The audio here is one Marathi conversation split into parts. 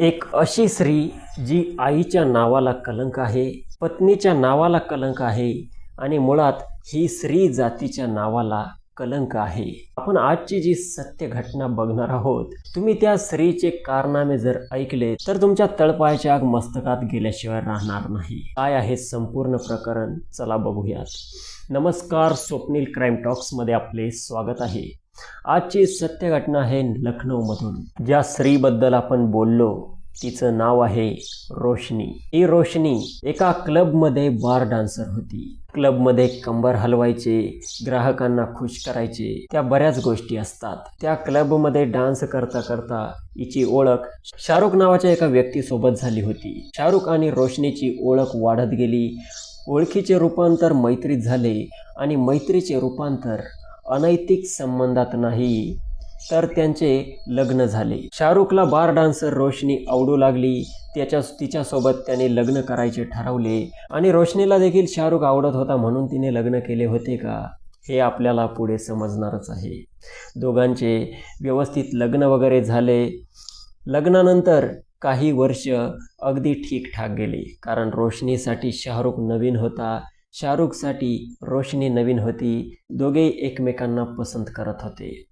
एक अशी स्त्री जी आईच्या नावाला कलंक आहे पत्नीच्या नावाला कलंक आहे आणि मुळात ही स्त्री जातीच्या नावाला कलंक आहे. आपण आजची जी सत्य घटना बघणार आहोत तुम्ही त्या स्त्रीचे कारनामे जर ऐकले तर तुमच्या तळपायाच्या आग मस्तकात गेल्याशिवाय राहणार नाही. काय आहे संपूर्ण प्रकरण? चला बघूयात. नमस्कार स्वप्नील क्राईम टॉक्समध्ये आपले स्वागत आहे. आजची सत्य घटना आहे लखनौमधून. ज्या स्त्रीबद्दल आपण बोललो तिचं नाव आहे रोशनी. ही रोशनी एका क्लबमध्ये बार डान्सर होती. क्लबमध्ये कंबर हलवायचे ग्राहकांना खुश करायचे त्या बऱ्याच गोष्टी असतात. त्या क्लबमध्ये डान्स करता करता हिची ओळख शाहरुख नावाच्या एका व्यक्तीसोबत झाली होती. शाहरुख आणि रोशनीची ओळख वाढत गेली. ओळखीचे रूपांतर मैत्रीत झाले आणि मैत्रीचे रूपांतर अनैतिक संबंधात नाही तर त्यांचे लग्न झाले. शाहरुखला बार डान्सर रोशनी आवडू लागली. त्याच्या तिच्यासोबत त्याने लग्न करायचे ठरवले. आणि रोशनीला देखील शाहरुख आवडत होता म्हणून तिने लग्न केले होते का? हे आपल्याला पुढे समजणारच आहे. दोघांचे व्यवस्थित लग्न वगैरे झाले. लग्नानंतर काही वर्ष अगदी ठीकठाक गेले. कारण रोशनीसाठी शाहरुख नवीन होता. शाहरुखसाठी रोशनी नवीन होती. दोघेही एकमेकांना पसंत करत होते.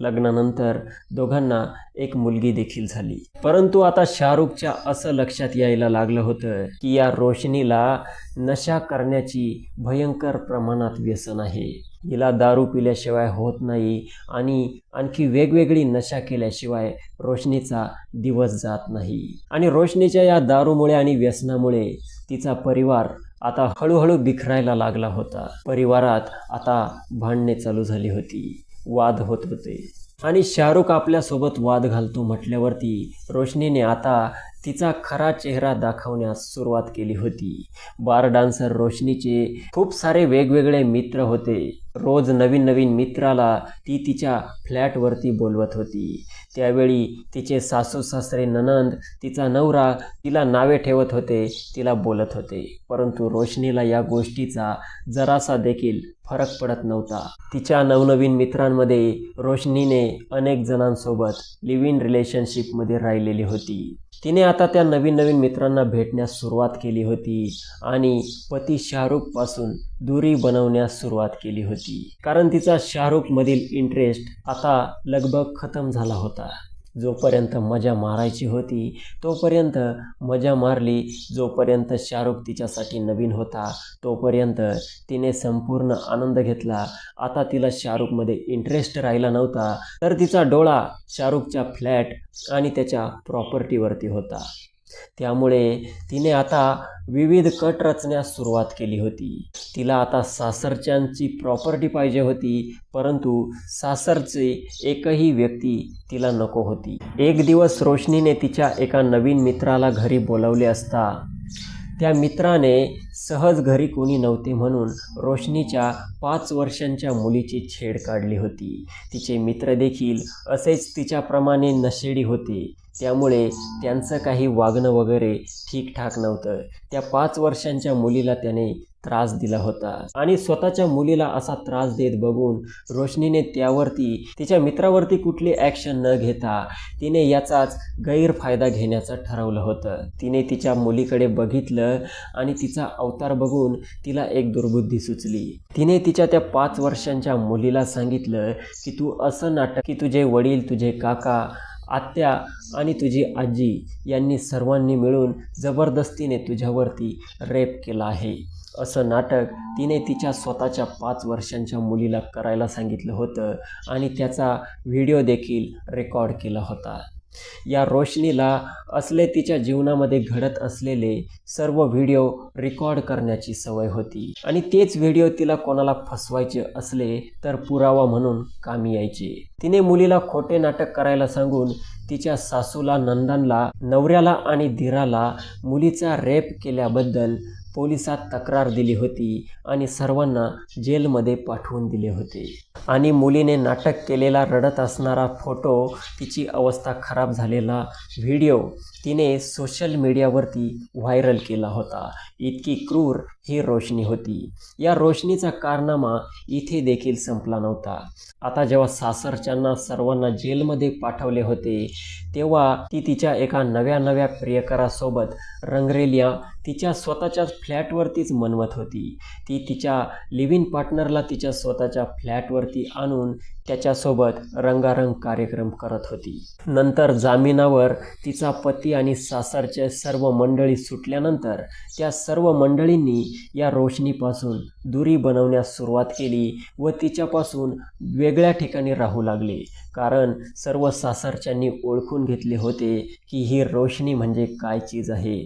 लग्नानंतर दोघांना एक मुलगी देखील झाली. परंतु आता शाहरुखच्या असं लक्षात यायला लागलं होतं की या रोशनीला नशा करण्याची भयंकर प्रमाणात व्यसन आहे. हिला दारू पिल्याशिवाय होत नाही आणि आणखी वेगवेगळी नशा केल्याशिवाय रोशनीचा दिवस जात नाही. आणि रोशनीच्या या दारूमुळे आणि व्यसनामुळे तिचा परिवार आता हळूहळू बिखरायला लागला होता. परिवारात आता भांडणे चालू झाली होती. वाद होत होते. आणि शाहरुख आपल्यासोबत वाद घालतो म्हटल्यावरती रोशनीने आता तिचा खरा चेहरा दाखवण्यास सुरुवात केली होती. बार डान्सर रोशनीचे खूप सारे वेगवेगळे मित्र होते. रोज नवीन नवीन मित्राला ती तिच्या फ्लॅटवरती बोलवत होती. त्यावेळी तिचे सासू सासरे ननंद तिचा नवरा तिला नावे ठेवत होते तिला बोलत होते. परंतु रोशनीला या गोष्टीचा जरासा देखील फरक पडत नव्हता. तिच्या नवनवीन मित्रांमध्ये रोशनीने अनेक जणांसोबत लिव्ह इन रिलेशनशिपमध्ये राहिलेली होती. तिने आता त्या नवीन नवीन मित्रांना भेटण्यास सुरुवात केली होती आणि पती शाहरुखपासून दुरी बनवण्यास सुरुवात केली होती. कारण तिचा शाहरुखमधील इंटरेस्ट आता लगभग खतम झाला होता. जोपर्यंत मजा मारायची होती तोपर्यंत मजा मारली. जोपर्यंत शाहरुख तिच्यासाठी नवीन होता तोपर्यंत तिने संपूर्ण आनंद घेतला. आता तिला शाहरुखमध्ये इंटरेस्ट राहिला नव्हता तर तिचा डोळा शाहरुखच्या फ्लॅट आणि त्याच्या प्रॉपर्टीवरती होता. त्यामुळे तिने आता विविध कट रचण्यास सुरुवात केली होती. तिला आता सासरच्यांची प्रॉपर्टी पाहिजे होती परंतु सासरचे एकही व्यक्ती तिला नको होती. एक दिवस रोशनीने तिच्या एका नवीन मित्राला घरी बोलवले असता त्या मित्राने सहज घरी कोणी नव्हते म्हणून रोशनीच्या पाच वर्षांच्या मुलीची छेड काढली होती. तिचे मित्र देखील असेच तिच्याप्रमाणे नशेडी होते. त्यामुळे त्यांचं काही वागणं वगैरे ठीकठाक नव्हतं. त्या पाच वर्षांच्या मुलीला त्याने त्रास दिला होता. आणि स्वतःच्या मुलीला असा त्रास देत बघून रोशनीने त्यावरती तिच्या मित्रावरती कुठली ॲक्शन न घेता तिने याचाच गैरफायदा घेण्याचं ठरवलं होतं. तिने तिच्या मुलीकडे बघितलं आणि तिचा अवतार बघून तिला एक दुर्बुद्धी सुचली. तिने तिच्या त्या पाच वर्षांच्या मुलीला सांगितलं की तू असं नाटक की तुझे वडील तुझे काका आत्या आणि तुझी आजी यांनी सर्वांनी मिळून जबरदस्तीने तुझ्यावरती रेप केला आहे. असं नाटक तिने तिच्या स्वतःच्या पाच वर्षांच्या मुलीला करायला सांगितलं होतं आणि त्याचा व्हिडिओ देखील रेकॉर्ड केला होता. या रोशनीला असले तिच्या जीवनामध्ये घडत असलेले सर्व व्हिडिओ रेकॉर्ड करण्याची सवय होती. आणि तेच व्हिडिओ तिला कोणाला फसवायचे असले तर पुरावा म्हणून कामी यायचे. तिने मुलीला खोटे नाटक करायला सांगून तिच्या सासूला नंदनला नवऱ्याला आणि धीराला मुलीचा रेप केल्याबद्दल पोलिसात तक्रार दिली होती आणि सर्वांना जेलमध्ये पाठवून दिले होते. आणि मुलीने नाटक केलेला रडत असणारा फोटो तिची अवस्था खराब झालेला व्हिडिओ तिने सोशल मीडियावरती व्हायरल केला होता. इतकी क्रूर ही रोशनी होती. या रोशनीचा कारनामा इथे देखील संपला नव्हता. आता जेव्हा सासरच्यांना सर्वांना जेलमध्ये पाठवले होते तेव्हा ती तिच्या एका नव्या नव्या प्रियकरासोबत रंगरेलिया तिच्या स्वतःच्याच फ्लॅटवरतीच मनवत होती. ती तिच्या लिव्हिंग पार्टनरला तिच्या स्वतःच्या फ्लॅटवरती आणून त्याच्यासोबत रंगारंग कार्यक्रम करत होती. नंतर जामिनावर तिचा पती आणि सासरचे सर्व मंडळी सुटल्यानंतर त्या सर्व मंडळींनी या रोशनीपासून दुरी बनवण्यास सुरुवात केली व तिच्यापासून वेगळ्या ठिकाणी राहू लागले. कारण सर्व सासरच्यांनी ओळखून घेतले होते की ही रोशनी म्हणजे काय चीज आहे.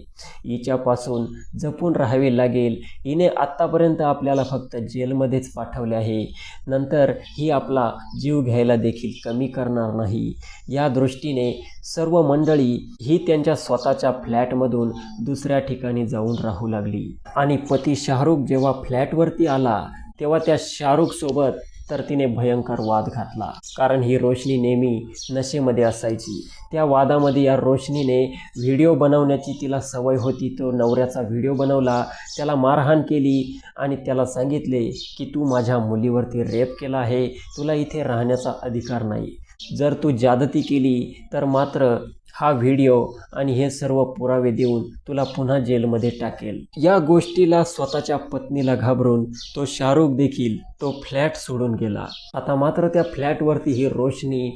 हिच्यापासून जपून राहावे लागेल. हिने आत्तापर्यंत आपल्याला फक्त जेलमध्येच पाठवले आहे. नंतर ही आपला जीव घ्यायला देखील कमी करणार नाही. या दृष्टीने सर्व मंडळी ही त्यांच्या स्वतःच्या फ्लॅटमधून दुसऱ्या ठिकाणी जाऊन राहू लागली. आणि पती शाहरुख जेव्हा फ्लॅटवरती आला तेव्हा त्या शाहरुखसोबत तर तिने भयंकर वाद घातला. कारण ही रोशनी नेहमी नशेमध्ये असायची. त्या वादामध्ये या रोशनीने व्हिडिओ बनवण्याची तिला सवय होती. तो नवऱ्याचा व्हिडिओ बनवला. त्याला मारहाण केली आणि त्याला सांगितले की तू माझ्या मुलीवरती रेप केला आहे. तुला इथे राहण्याचा अधिकार नाही. जर तू जादती केली तर मात्र हा व्हिडिओ आणि हे सर्व पुरावे देऊन तुला पुन्हा जेलमध्ये टाकेल. या गोष्टीला स्वतःच्या पत्नीला घाबरून तो शाहरुख देखील तो फ्लॅट सोडून गेला. आता मात्र त्या फ्लॅटवरती ही रोशनी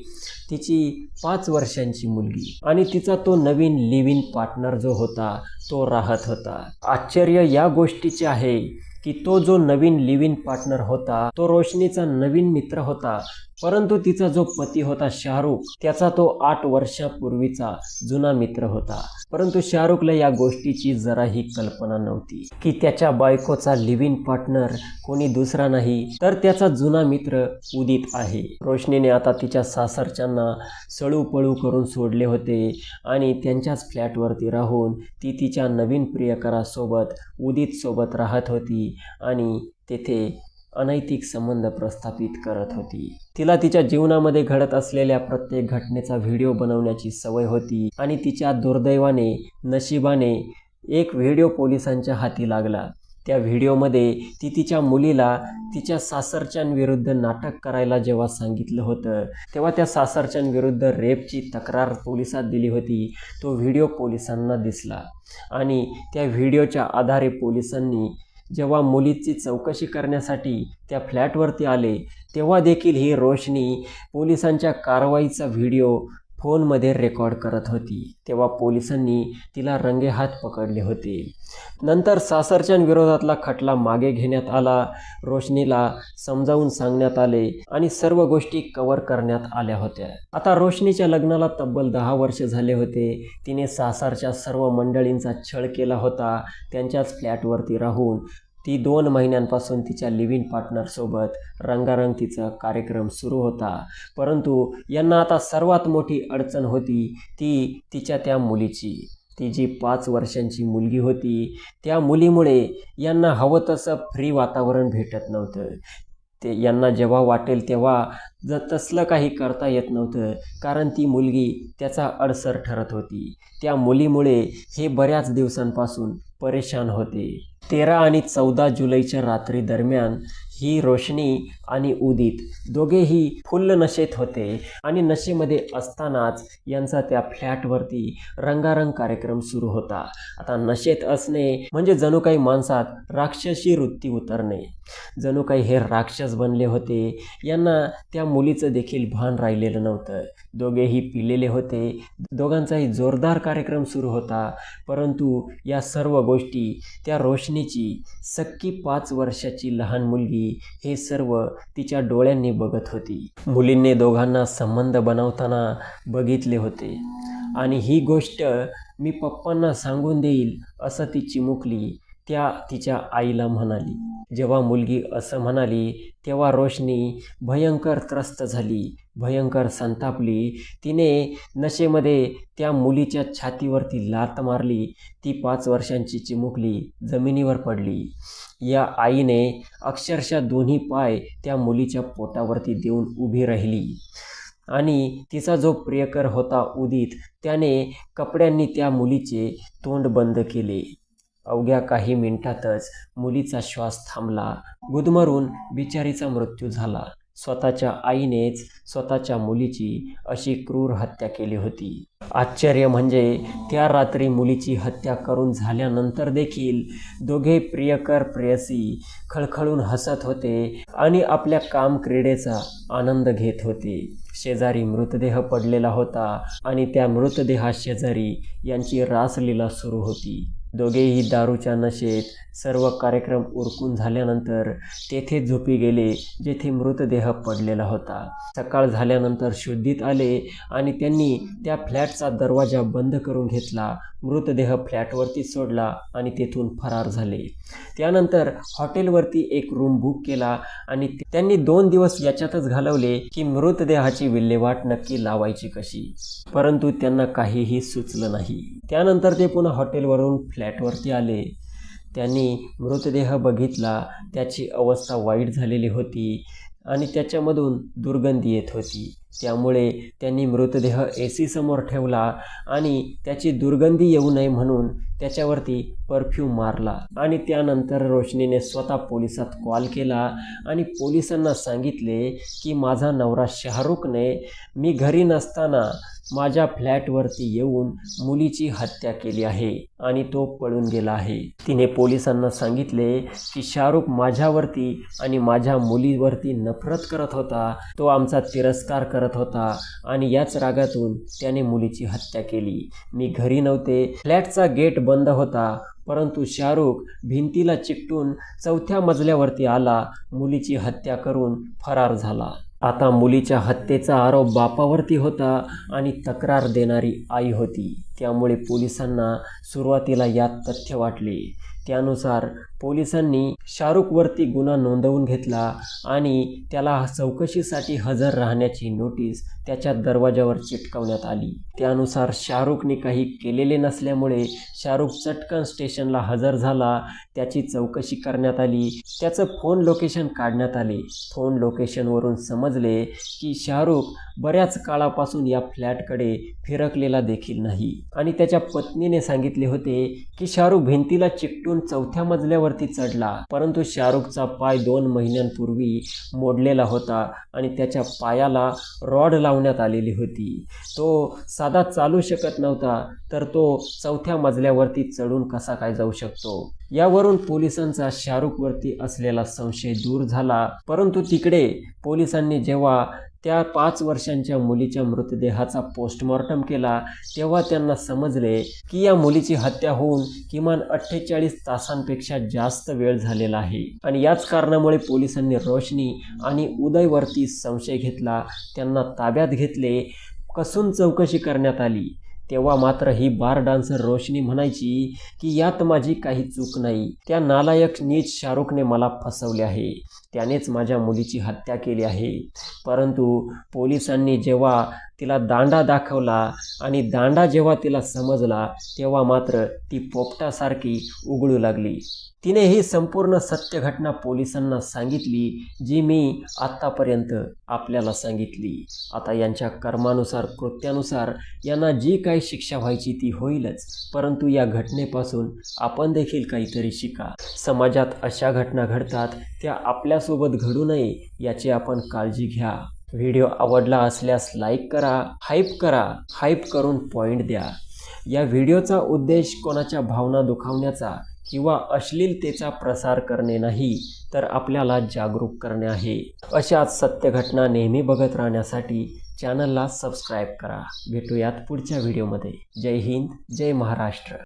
तिची पाच वर्षांची मुलगी आणि तिचा तो नवीन लिव्हिंग पार्टनर जो होता तो राहत होता. आश्चर्य या गोष्टीचे आहे की तो जो नवीन लिव्हिंग पार्टनर होता तो रोशनीचा नवीन मित्र होता परंतु तिचा जो पती होता शाहरुख त्याचा तो आठ वर्षापूर्वीचा जुना मित्र होता. परंतु शाहरुखला या गोष्टीची जराही कल्पना नव्हती. की त्याच्या बायकोचा लिव्ह इन पार्टनर कोणी दुसरा नाही तर त्याचा जुना मित्र उदित आहे. रोशनीने आता तिच्या सासरच्यांना सळू पळू करून सोडले होते आणि त्यांच्याच फ्लॅटवरती राहून ती तिच्या नवीन प्रियकरासोबत उदितसोबत राहत होती आणि तेथे अनैतिक संबंध प्रस्थापित करत होती. तिला तिच्या जीवनामध्ये घडत असलेल्या प्रत्येक घटनेचा व्हिडिओ बनवण्याची सवय होती आणि तिच्या दुर्दैवाने नशिबाने एक व्हिडिओ पोलिसांच्या हाती लागला. त्या व्हिडिओमध्ये ती तिच्या मुलीला तिच्या सासरच्यांविरुद्ध नाटक करायला जेव्हा सांगितलं होतं तेव्हा त्या सासरच्यांविरुद्ध रेपची तक्रार पोलिसात दिली होती. तो व्हिडिओ पोलिसांना दिसला आणि त्या व्हिडिओच्या आधारे पोलिसांनी जेव्हा मुलीची चौकशी करण्यासाठी त्या फ्लॅटवरती आले तेव्हा देखील ही रोशनी पोलिसांच्या कारवाईचा व्हिडिओ फोनमध्ये रेकॉर्ड करत होती. तेव्हा पोलिसांनी तिला रंगेहात पकडले होते. नंतर सासरच्या विरोधातला खटला मागे घेण्यात आला. रोशनीला समजावून सांगण्यात आले आणि सर्व गोष्टी कव्हर करण्यात आल्या होत्या. आता रोशनीच्या लग्नाला तब्बल दहा वर्ष झाले होते. तिने सासरच्या सर्व मंडळींचा छळ केला होता. त्यांच्याच फ्लॅटवरती राहून ती दोन महिन्यांपासून तिच्या लिव्हिंग पार्टनरसोबत रंगारंग तिचा कार्यक्रम सुरू होता. परंतु यांना आता सर्वात मोठी अडचण होती ती तिच्या त्या मुलीची. ती जी पाच वर्षांची मुलगी होती त्या मुलीमुळे यांना हवं तसं फ्री वातावरण भेटत नव्हतं. ते यांना जेव्हा वाटेल तेव्हा जर तसलं काही करता येत नव्हतं कारण ती मुलगी त्याचा अडसर ठरत होती. त्या मुलीमुळे हे बऱ्याच दिवसांपासून परेशान होते. तेरा आणि चौदा जुलैच्या रात्री दरम्यान ही रोशनी आणि उदित दोघेही फुल्ल नशेत होते आणि नशेमध्ये असतानाच यांचा त्या फ्लॅटवरती रंगारंग कार्यक्रम सुरू होता. आता नशेत असणे म्हणजे जणू काही माणसात राक्षसी वृत्ती उतरणे. जणू काही हे राक्षस बनले होते यांना त्या मुलीचं देखील भान राहिलेलं नव्हतं. दोघेही पिलेले होते. दोघांचाही जोरदार कार्यक्रम सुरू होता परंतु या सर्व गोष्टी त्या रोशनीची सक्की पाच वर्षाची लहान मुलगी हे सर्व तिच्या डोळ्यांनी बघत होती. मुलींनी दोघांना संबंध बनवताना बघितले होते. आणि ही गोष्ट मी पप्पांना सांगून देईल असं ती चिमुकली. त्या तिच्या आईला म्हणाली जेव्हा मुलगी असं म्हणाली तेव्हा रोशनी भयंकर त्रस्त झाली भयंकर संतापली. तिने नशेमध्ये त्या मुलीच्या छातीवरती लात मारली ती पाच वर्षांची चिमुकली जमिनीवर पडली. या आईने अक्षरशः दोन्ही पाय त्या मुलीच्या पोटावरती देऊन उभी राहिली. आणि तिचा जो प्रियकर होता उदित त्याने कपड्यांनी त्या मुलीचे तोंड बंद केले. अवघ्या काही मिनिटातच मुलीचा श्वास थांबला. गुदमरून बिचारीचा मृत्यू झाला. स्वतःच्या आईनेच स्वतःच्या मुलीची अशी क्रूर हत्या केली होती. आश्चर्य म्हणजे त्या रात्री मुलीची हत्या करून झाल्यानंतर देखील दोघे प्रियकर प्रेयसी खळखळून हसत होते आणि आपल्या काम क्रीडेचा आनंद घेत होते. शेजारी मृतदेह पडलेला होता आणि त्या मृतदेहा शेजारी यांची रासलीला सुरू होती. दोघेही दारूच्या नशेत सर्व कार्यक्रम उरकून झाल्यानंतर तेथे झोपी गेले जेथे मृतदेह पडलेला होता. सकाळ झाल्यानंतर शुद्धीत आले आणि त्यांनी त्या फ्लॅटचा दरवाजा बंद करून घेतला. मृतदेह फ्लॅटवरती सोडला आणि तेथून फरार झाले. त्यानंतर हॉटेलवरती एक रूम बुक केला आणि त्यांनी दोन दिवस याच्यातच घालवले की मृतदेहाची विल्हेवाट नक्की लावायची कशी. परंतु त्यांना काहीही सुचलं नाही. त्यानंतर ते पुन्हा हॉटेलवरून फ्लॅट फ्लॅटवरती आले. त्यांनी मृतदेह बघितला. त्याची अवस्था वाईट झालेली होती आणि त्याच्यामधून दुर्गंधी येत होती. त्यामुळे त्यांनी मृतदेह ए सी समोर ठेवला आणि त्याची दुर्गंधी येऊ नये म्हणून त्याच्यावरती परफ्यूम मारला. आणि त्यानंतर रोशनीने स्वतः पोलिसात कॉल केला आणि पोलिसांना सांगितले की माझा नवरा शाहरुखने मी घरी नसताना माझ्या फ्लॅटवरती येऊन मुलीची हत्या केली आहे आणि तो पळून गेला आहे. तिने पोलिसांना सांगितले की शाहरुख माझ्यावरती आणि माझ्या मुलीवरती नफरत करत होता. तो आमचा तिरस्कार करत होता आणि याच रागातून त्याने मुलीची हत्या केली. मी घरी नव्हते. फ्लॅटचा गेट बंद होता परंतु शाहरुख भिंतीला चिकटून चौथ्या मजल्यावरती आला. मुलीची हत्या करून फरार झाला. आता मुलीच्या हत्येचा आरोप बापावरती होता आणि तक्रार देणारी आई होती. त्यामुळे पोलिसांना सुरुवातीला यात तथ्य वाटले. त्यानुसार पोलिसांनी शाहरुखवरती गुन्हा नोंदवून घेतला आणि त्याला चौकशीसाठी हजर राहण्याची नोटीस त्याच्या दरवाजावर चिटकवण्यात आली. त्यानुसार शाहरुखने काही केलेले नसल्यामुळे शाहरुख चटकन स्टेशनला हजर झाला. त्याची चौकशी करण्यात आली. त्याचं फोन लोकेशन काढण्यात आले. फोन लोकेशनवरून समजले की शाहरुख बऱ्याच काळापासून या फ्लॅटकडे फिरकलेला देखील नाही. आणि त्याच्या पत्नीने सांगितले होते की शाहरुख भिंतीला चिकटून चौथ्या मजल्यावर मजल्यावरती चढला. परंतु शाहरुखचा पाय दोन महिन्यांपूर्वी मोडलेला होता आणि त्याच्या पायाला रॉड लावण्यात आलेली होती. तो साधा चालू शकत नव्हता तर तो चौथ्या मजल्यावरती चढून कसा काय जाऊ शकतो? यावरून पोलिसांचा शाहरुखवरती असलेला संशय दूर झाला. परंतु तिकडे पोलिसांनी जेव्हा त्या पाच वर्षांच्या मुलीच्या मृतदेहाचा पोस्टमॉर्टम केला तेव्हा त्यांना समजले की या मुलीची हत्या होऊन किमान अठ्ठेचाळीस तासांपेक्षा जास्त वेळ झालेला आहे. आणि याच कारणामुळे पोलिसांनी रोशनी आणि उदयवरती संशय घेतला. त्यांना ताब्यात घेतले. कसून चौकशी करण्यात आली? तेव्हा मात्र ही बार डान्सर रोशनी म्हणायची की यात माझी काही चूक नाही. त्या नालायक नीच शाहरुखने मला फसवले आहे. त्यानेच माझ्या मुलीची हत्या केली आहे. परंतु पोलिसांनी जेव्हा तिला दांडा दाखवला आणि दांडा जेव्हा तिला समजला तेव्हा मात्र ती पोपटासारखी उघडू लागली. तिने ही संपूर्ण सत्य घटना पोलिसांना सांगितली जी मी आत्तापर्यंत आपल्याला सांगितली. आता यांच्या कर्मानुसार कृत्यानुसार यांना जी काही शिक्षा व्हायची ती होईलच परंतु या घटनेपासून आपण देखील काहीतरी शिका. समाजात अशा घटना घडतात त्या आपल्या आपल्यासोबत घडू नये याची आपण काळजी घ्या. व्हिडिओ आवडला असल्यास लाईक करा हाईप करा हाईप करून पॉईंट द्या. या व्हिडिओचा उद्देश कोणाच्या भावना दुखावण्याचा किंवा अश्लीलतेचा प्रसार करणे नाही तर आपल्याला जागरूक करणे आहे. अशाच सत्य घटना नेहमी बघत राहण्यासाठी चॅनलला सबस्क्राईब करा. भेटूयात पुढच्या व्हिडिओमध्ये. जय हिंद जय महाराष्ट्र.